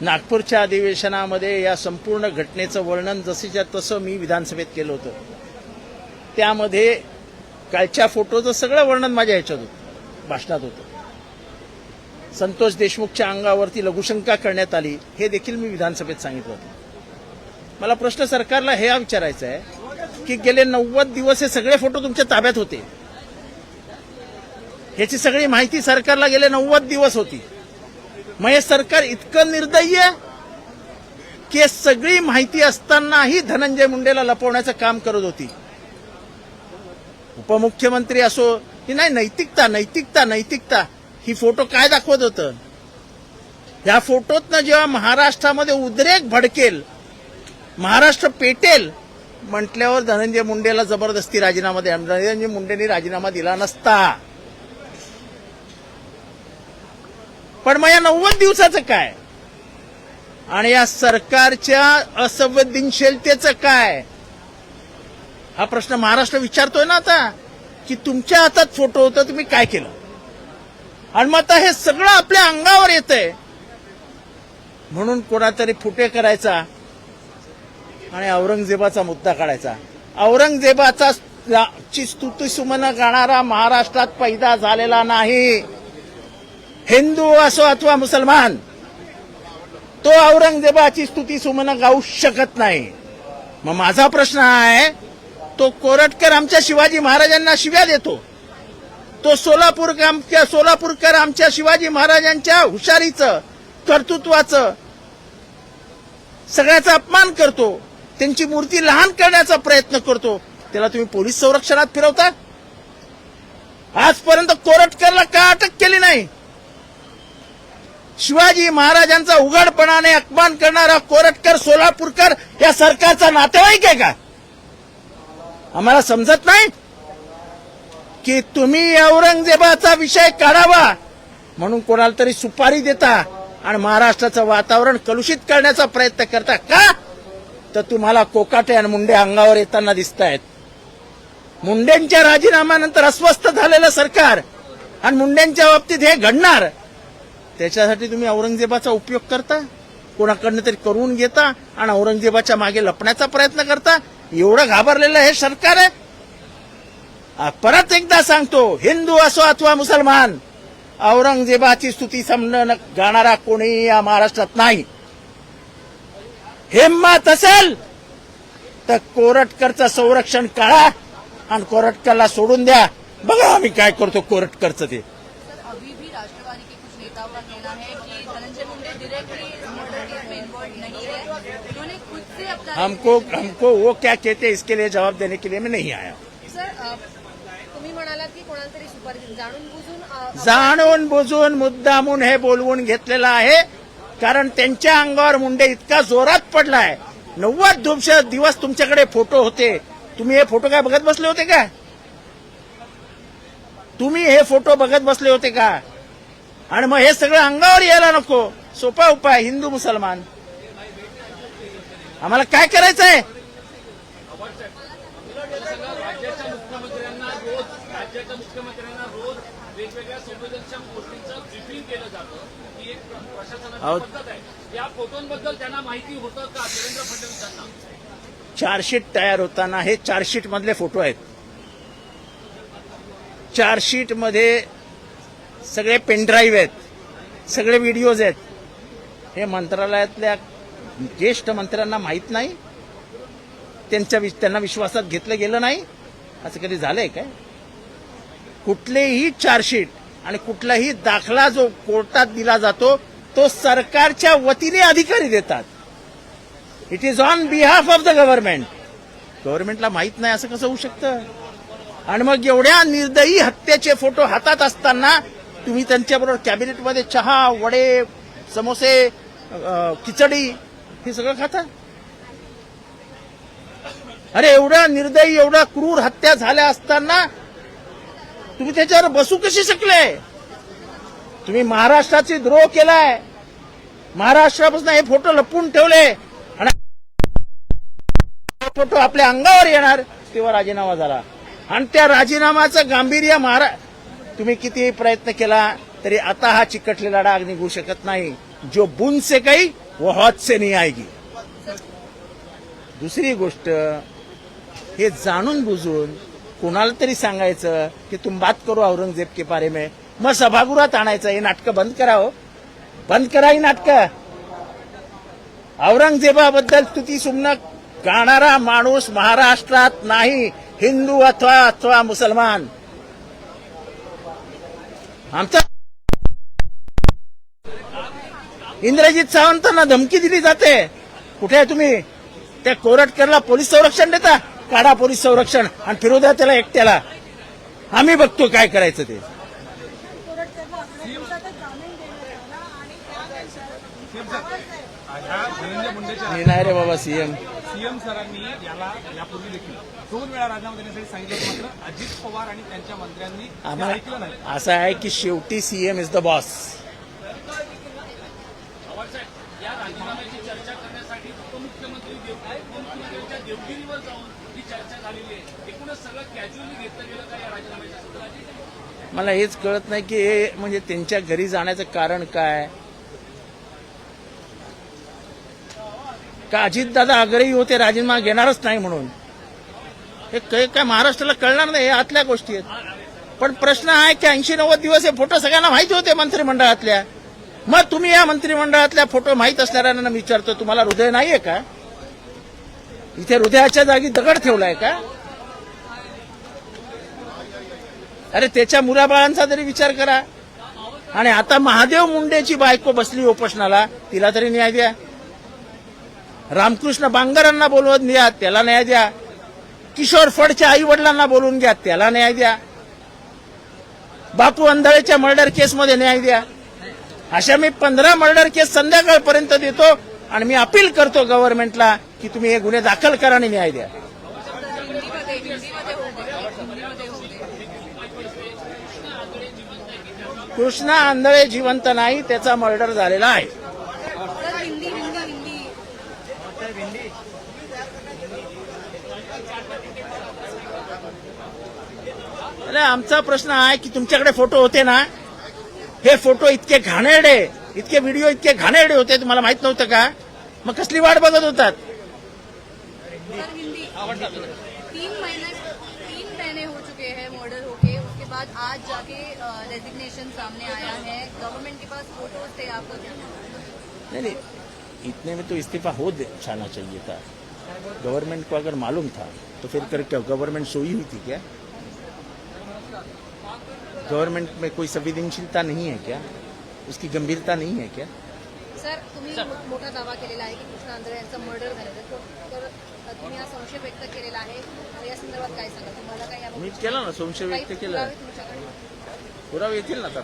नागपूरच्या अधिवेशनामध्ये या संपूर्ण घटनेचं वर्णन जसेच्या तसं मी विधानसभेत केलं होतं. त्यामध्ये कालच्या फोटोचं सगळं वर्णन माझ्या ह्याच्यात होतं भाषणात होतं. संतोष देशमुखच्या अंगावरती लघुशंका करण्यात आली हे देखील मी विधानसभेत सांगितलं होतं. मला प्रश्न सरकारला हे विचारायचं आहे की गेले नव्वद दिवस हे सगळे फोटो तुमच्या ताब्यात होते. ह्याची सगळी माहिती सरकारला गेले नव्वद दिवस होती. मग हे सरकार इतकं निर्दयी आहे की सगळी माहिती असतानाही धनंजय मुंडेला लपवण्याचं काम करत होती. उपमुख्यमंत्री असो की नाही नैतिकता नैतिकता नैतिकता ही फोटो काय दाखवत होतं? या फोटोतनं जेव्हा महाराष्ट्रामध्ये उद्रेक भडकेल महाराष्ट्र पेटेल म्हटल्यावर धनंजय मुंडेला जबरदस्ती राजीनामा द्या. धनंजय मुंडेंनी राजीनामा दिला नसता. पण मग या नव्वद दिवसाचं काय? आणि या सरकारच्या असंवेदनशीलतेचं काय? हा प्रश्न महाराष्ट्र विचारतोय ना आता की तुमच्या हातात फोटो होता तुम्ही काय केलं? आणि मग आता हे सगळं आपल्या अंगावर येतंय. म्हणून कोणातरी फुटे करायचा आणि औरंगजेबाचा मुद्दा काढायचा. औरंगजेबाचा ची स्तुती सुमन गाणारा महाराष्ट्रात पैदा झालेला नाही. हिंदू असो अथवा मुसलमान तो औरंगजेबाची स्तुती सुमन गाऊ शकत नाही. मग माझा प्रश्न आहे तो कोरटकर आमच्या शिवाजी महाराजांना शिव्या देतो. तो सोलापूर आमच्या सोलापूरकर आमच्या शिवाजी महाराजांच्या हुशारीचं कर्तृत्वाचं सगळ्याचा अपमान करतो. त्यांची मूर्ती लहान करण्याचा प्रयत्न करतो. त्याला तुम्ही पोलीस संरक्षणात फिरवता? आजपर्यंत कोरटकरला का अटक केली नाही? शिवाजी महाराजांचा उघडपणाने अपमान करणारा कोरटकर सोलापूरकर या सरकारचा नातेवाईक आहे का? आम्हाला समजत नाही? की तुम्ही औरंगजेबाचा विषय काढावा म्हणून कोणाला तरी सुपारी देता आणि महाराष्ट्राचं वातावरण कलुषित करण्याचा प्रयत्न करता का? तर तुम्हाला कोकाटे आणि मुंडे अंगावर येताना दिसत आहेत मुंडेंच्या राजीनाम्यानंतर अस्वस्थ झालेलं सरकार आणि मुंडेंच्या बाबतीत हे घडणार. त्याच्यासाठी तुम्ही औरंगजेबाचा उपयोग करता कोणाकडनं तरी करून घेता आणि औरंगजेबाच्या मागे लपण्याचा प्रयत्न करता. एवढं घाबरलेलं हे सरकार आहे. परत एकदा सांगतो हिंदू असो अथवा मुसलमान औरंगजेबाची स्तुती समजणं गाणारा कोणी या महाराष्ट्रात नाही. हिंमत असेल तर कोरटकरचं संरक्षण काढा आणि कोरटकरला सोडून द्या. बघा आम्ही काय करतो कोरटकरचं ते सर अभी भी राष्ट्रवादी के कुछ नेताओं का कहना है कि Dhananjay Munde directly murder case में इन्वॉल्व नहीं है उन्होंने खुद से अपना हमको हमको वो क्या कहते हैं इसके लिए जवाब देने के लिए मैं नहीं आया। सर अ, तुम्ही म्हणालात की कोणाला तरी सुपारी दिली. जाणून बुजून अ, जाणून बुजून मुद्दामून हे बोलवून घेतलेलं आहे. कारण त्यांच्या अंगावर मुंडे इतका जोरात पडलाय. नव्वद दिवस दिवस तुमच्याकडे फोटो होते. तुम्ही हे फोटो काय बघत बसले होते का? तुम्ही हे फोटो बघत बसले होते का? आणि मग हे सगळं अंगावर यायला नको. सोपा उपाय हिंदू मुसलमान. आम्हाला काय करायचंय राज्याच्या मुख्यमंत्र्यांना रोज राज्याच्या मुख्यमंत्र्यांना रोज वेगवेगळ्या संवेदनशील गोष्टींचं ब्रिफिंग केलं जातं ही एक प्र- प्रशासनाची अहो. पद्धत आहे या फोटोंबद्दल त्यांना माहिती होतं का देवेंद्र फडणवीसांना चार्जशीट तयार होताना हे चार्जशीट मधले फोटो आहेत चार्जशीटमध्ये सगळे पेनड्राईव्ह आहेत सगळे व्हिडिओज आहेत हे मंत्रालयातल्या ज्येष्ठ मंत्र्यांना माहीत नाही त्यांच्या त्यांना विश्वासात घेतलं गेलं नाही असं कधी झालंय काय? कुठलेही चार्जशीट आणि कुठलाही दाखला जो कोर्टात दिला जातो तो सरकारच्या वतीने अधिकारी देतात. It is on behalf of the government गव्हर्नमेंटला माहीत नाही असं कसं होऊ शकतं? आणि मग एवढ्या निर्दयी हत्येचे फोटो हातात असताना तुम्ही त्यांच्याबरोबर कॅबिनेटमध्ये चहा वडे समोसे खिचडी हे सगळं खाता अरे एवढा निर्दयी एवढ्या क्रूर हत्या झाल्या असताना तुम्ही त्याच्यावर बसू कशी शकले? तुम्ही महाराष्ट्राची द्रोह केलाय. महाराष्ट्रापासून हे फोटो लपवून ठेवले आणि फोटो आपल्या अंगावर येणार तेव्हा राजीनामा झाला. आणि त्या राजीनामाचं गांभीर्य महारा तुम्ही किती प्रयत्न केला तरी आता हा चिकटलेला डाग निघू शकत नाही. जो बुन से काही वो हौद से नहीं आएगी दुसरी गोष्ट हे जाणून बुजून कोणाला तरी सांगायचं की तुम बात करू औरंगजेब के बारे में. मग सभागृहात आणायचं हे नाटकं बंद कराव हो. बंद करा ही नाटकं. औरंगजेबाबद्दल स्तुती सुमन गाणारा माणूस महाराष्ट्रात नाही हिंदू अथवा अथवा मुसलमान. आमचा इंद्रजित सावंतांना धमकी दिली जाते. कुठे आहे तुम्ही? त्या कोरटकरला पोलीस संरक्षण देता? काढा पोलीस संरक्षण आणि फिरू द्या त्याला एकट्याला. आम्ही बघतो काय करायचं ते. मी नाही रे बाबा सीएम. सीएम सरांनी याला यापूर्वी देखील दोन वेळा राजीनामा देण्यासाठी सांगितलं मात्र अजित पवार आणि त्यांच्या मंत्र्यांनी ऐकलं नाही. असं आहे की शेवटी सीएम इज द बॉस या राजीनाम्याची चर्चा करण्यासाठी उपमुख्यमंत्री देव उपमुख्यमंत्र्यांच्या देवगिरीवर जाऊन ही चर्चा झालेली आहे. एकूणच सगळं कॅज्युअली घेतलं गेलं का या राजीनाम्याच्या सूत्राची? मला हेच कळत नाही की हे म्हणजे त्यांच्या घरी जाण्याचं कारण काय? का अजितदादा आग्रही होते राजीनामा घेणारच नाही म्हणून? हे काय काय महाराष्ट्राला कळणार नाही हे आतल्या गोष्टी आहेत. पण प्रश्न आहे की ऐंशी नव्वद दिवस हे फोटो सगळ्यांना माहिती होते मंत्रिमंडळातल्या. मग तुम्ही या मंत्रिमंडळातल्या फोटो माहीत असणाऱ्यांना विचारतो तुम्हाला हृदय नाहीये का? इथे हृदयाच्या जागी दगड ठेवलाय का? अरे त्याच्या मुलाबाळांचा तरी विचार करा. आणि आता महादेव मुंडेची बायको बसली उपोषणाला तिला तरी न्याय द्या. रामकृष्ण बांगरांना बोलवत द्या त्याला न्याय द्या. किशोर फडच्या आई वडिलांना बोलवून घ्या त्याला न्याय द्या. बापू अंधळेच्या मर्डर केसमध्ये न्याय द्या. अशा मी पंधरा मर्डर केस संध्याकाळपर्यंत देतो आणि मी अपील करतो गव्हर्नमेंटला की तुम्ही हे गुन्हे दाखल करा आणि न्याय द्या. कृष्णा आंधळे जिवंत नाही त्याचा मर्डर झालेला आहे. अरे आमचा प्रश्न आहे की तुमच्याकडे फोटो होते ना? हे फ़ोटो इतके घाणेरडे इतके व्हिडिओ इतके घाणेरडे होते तुम्हाला माहित नव्हतं का? मग कसली वाट बघत होतात? तीन महीने तीन महीने हो चुके हैं मर्डर होके उसके बाद आज जाके रेजिग्नेशन सामने आया है। गवर्नमेंट के पास फ़ोटोज़ थे आपका नहीं नहीं इतने में तो इस्तीफा हो जाना चाहिए था। गवर्नमेंट को अगर मालूम था तो फिर कर गवर्नमेंट सोई हुई थी क्या? गवर्नमेंट में कोई संवेदनशीलता नहीं है क्या? उसकी गंभीरता नहीं है क्या? सर तुम्ही मोठा दावा केलेला आहे की कृष्णा आंधळे यांचं मर्डर झालेलं आहे. तर- तर तुम्ही हा संशय व्यक्त केलेला आहे. या संदर्भात काय सांगा तुम्हाला काय मी केला ना संशय व्यक्त केला. पुरावे येतील ना आता